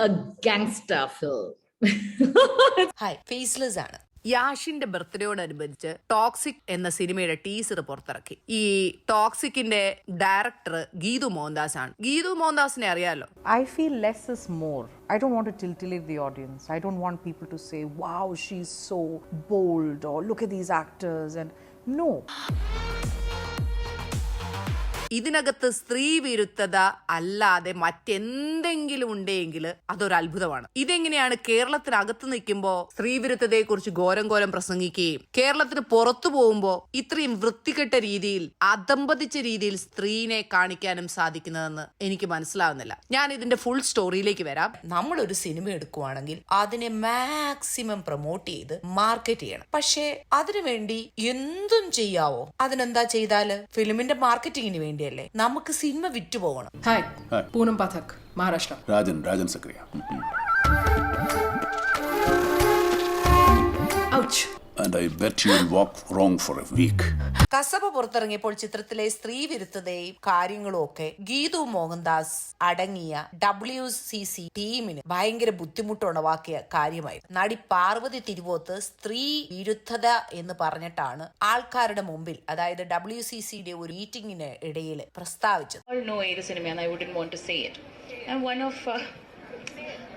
a gangster film. Hi faceless ആണ് യാഷിന്റെ ബർത്ത്ഡേയോടനുബന്ധിച്ച് toxic എന്ന സിനിമയുടെ ടീസർ പുറത്തിറക്കി ഈ ടോക്സിക്കിന്റെ ഡയറക്ടർ ഗീതു മോഹൻദാസ് ആണ് ഗീതു മോഹൻദാസിനെ അറിയാലോ I feel less is more. I don't want to titillate the audience. I don't want people to say, wow, she's so bold, or look at these actors. And no, ഇതിനകത്ത് സ്ത്രീ വിരുദ്ധത അല്ലാതെ മറ്റെന്തെങ്കിലും ഉണ്ടെങ്കിൽ അതൊരു അത്ഭുതമാണ്. ഇതെങ്ങനെയാണ് കേരളത്തിനകത്ത് നിൽക്കുമ്പോൾ സ്ത്രീ വിരുദ്ധതയെ കുറിച്ച് ഘോരം ഘോരം പ്രസംഗിക്കുകയും കേരളത്തിന് പുറത്തു പോകുമ്പോൾ ഇത്രയും വൃത്തികെട്ട രീതിയിൽ അതമ്പതിച്ച രീതിയിൽ സ്ത്രീനെ കാണിക്കാനും സാധിക്കുന്നതെന്ന് എനിക്ക് മനസ്സിലാവുന്നില്ല. ഞാൻ ഇതിന്റെ ഫുൾ സ്റ്റോറിയിലേക്ക് വരാം. നമ്മൾ ഒരു സിനിമ എടുക്കുവാണെങ്കിൽ അതിനെ മാക്സിമം പ്രൊമോട്ട് ചെയ്ത് മാർക്കറ്റ് ചെയ്യണം. പക്ഷേ അതിനുവേണ്ടി എന്തും ചെയ്യാവോ? അതിനെന്താ ചെയ്താൽ? ഫിലിമിന്റെ മാർക്കറ്റിങ്ങിന് സക്രിയല്ലേ നമുക്ക് cinema വിറ്റുപോകണം. Hi. Poonam Pathak Maharashtra. Rajan Rajan Zakariya. And bet you you wrong walk wrong for a week. Kasaba പുറത്തിറങ്ങിയപ്പോൾ ചിത്രത്തിലെ സ്ത്രീ വിരുദ്ധതയും കാര്യങ്ങളും ഒക്കെ ഗീതു മോഹൻദാസ് അടങ്ങിയ ഡബ്ല്യു സി സി ടീമിന് ഭയങ്കര ബുദ്ധിമുട്ടുണവാക്കിയ കാര്യമായിരുന്നു. നടി പാർവതി തിരുവോത്ത് സ്ത്രീ വിരുദ്ധത എന്ന് പറഞ്ഞിട്ടാണ് ആൾക്കാരുടെ മുമ്പിൽ അതായത് ഡബ്ല്യു സി സിയുടെ ഒരു മീറ്റിംഗിന് ഇടയിൽ പ്രസ്താവിച്ചത്.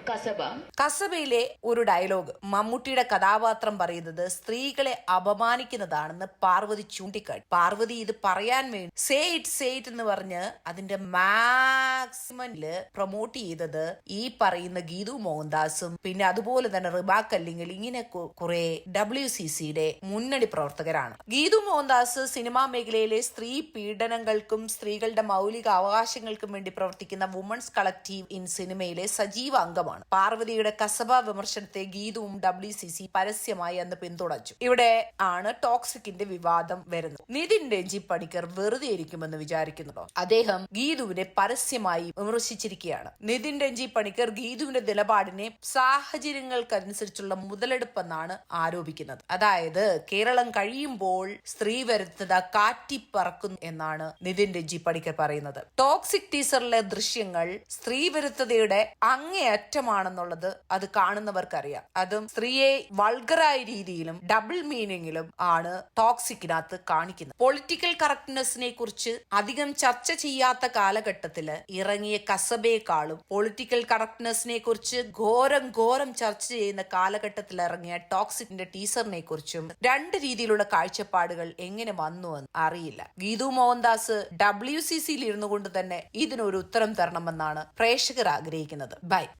കസബ. കസബയിലെ ഒരു ഡയലോഗ് മമ്മൂട്ടിയുടെ കഥാപാത്രം പറയുന്നത് സ്ത്രീകളെ അപമാനിക്കുന്നതാണെന്ന് പാർവതി ചൂണ്ടിക്കാട്ടി. പാർവതി ഇത് പറയാൻ വേണ്ടി സേ ഇറ്റ് സേ ഇറ്റ് എന്ന് പറഞ്ഞ് അതിന്റെ മാക്സിമമിൽ പ്രൊമോട്ട് ചെയ്തത് ഈ പറയുന്ന ഗീതു മോഹൻദാസും പിന്നെ അതുപോലെ തന്നെ റിബാ അല്ലെങ്കിൽ ഇങ്ങനെ കുറെ ഡബ്ല്യു സി സിയുടെ മുന്നണി പ്രവർത്തകരാണ്. ഗീതു മോഹൻദാസ് സിനിമാ മേഖലയിലെ സ്ത്രീ പീഡനങ്ങൾക്കും സ്ത്രീകളുടെ മൗലിക അവകാശങ്ങൾക്കും വേണ്ടി പ്രവർത്തിക്കുന്ന വുമൺസ് കളക്റ്റീവ് ഇൻ സിനിമയിലെ സജീവ അംഗമാണ്. പാർവതിയുടെ കസബ വിമർശനത്തെ ഗീതുവും ഡബ്ല്യു സി സി പരസ്യമായി അന്ന് പിന്തുണച്ചു. ഇവിടെ ആണ് ടോക്സിക്കിന്റെ വിവാദം വരുന്നത്. നിതിൻ രഞ്ജി പണിക്കർ വെറുതെ ഇരിക്കുമെന്ന് വിചാരിക്കുന്നുണ്ടോ? അദ്ദേഹം ഗീതുവിനെ പരസ്യമായി വിമർശിച്ചിരിക്കുകയാണ്. നിതിൻ രഞ്ജി പണിക്കർ ഗീതുവിന്റെ നിലപാടിനെ സാഹചര്യങ്ങൾക്കനുസരിച്ചുള്ള മുതലെടുപ്പെന്നാണ് ആരോപിക്കുന്നത്. അതായത് കേരളം കഴിയുമ്പോൾ സ്ത്രീ വരുത്തത കാറ്റിപ്പറക്കുന്നു എന്നാണ് നിതിൻ രഞ്ജി പണിക്കർ പറയുന്നത്. ടോക്സിക് ടീസറിലെ ദൃശ്യങ്ങൾ സ്ത്രീ വിരുദ്ധതയുടെ അങ്ങേയറ്റമാണെന്നുള്ളത് അത് കാണുന്നവർക്കറിയാം. അതും സ്ത്രീയെ വൾഗറായ രീതിയിലും ഡബിൾ മീനിങ്ങിലും ആണ് ടോക്സിക്കിനകത്ത് കാണിക്കുന്നത്. പൊളിറ്റിക്കൽ കറക്റ്റ്നെസ്സിനെ കുറിച്ച് അധികം ചർച്ച ചെയ്യാത്ത കാലഘട്ടത്തിൽ ഇറങ്ങിയ കസബയെക്കാളും പൊളിറ്റിക്കൽ കറക്റ്റ്നെസ്സിനെ കുറിച്ച് ഘോരം ഘോരം ചർച്ച ചെയ്യുന്ന കാലഘട്ടത്തിൽ ഇറങ്ങിയ ടോക്സിക്കിന്റെ ടീസറിനെ കുറിച്ചും രണ്ട് രീതിയിലുള്ള കാഴ്ചപ്പാടുകൾ എങ്ങനെ വന്നു എന്ന് അറിയില്ല. ഗീതു മോഹൻദാസ് ഡബ്ല്യു സി സിയിൽ ഇരുന്നു കൊണ്ട് തന്നെ ഇതിനൊരു ഉത്തരം തരണമെന്നാണ് പ്രേക്ഷകർ ആഗ്രഹിക്കുന്നത്. ബൈ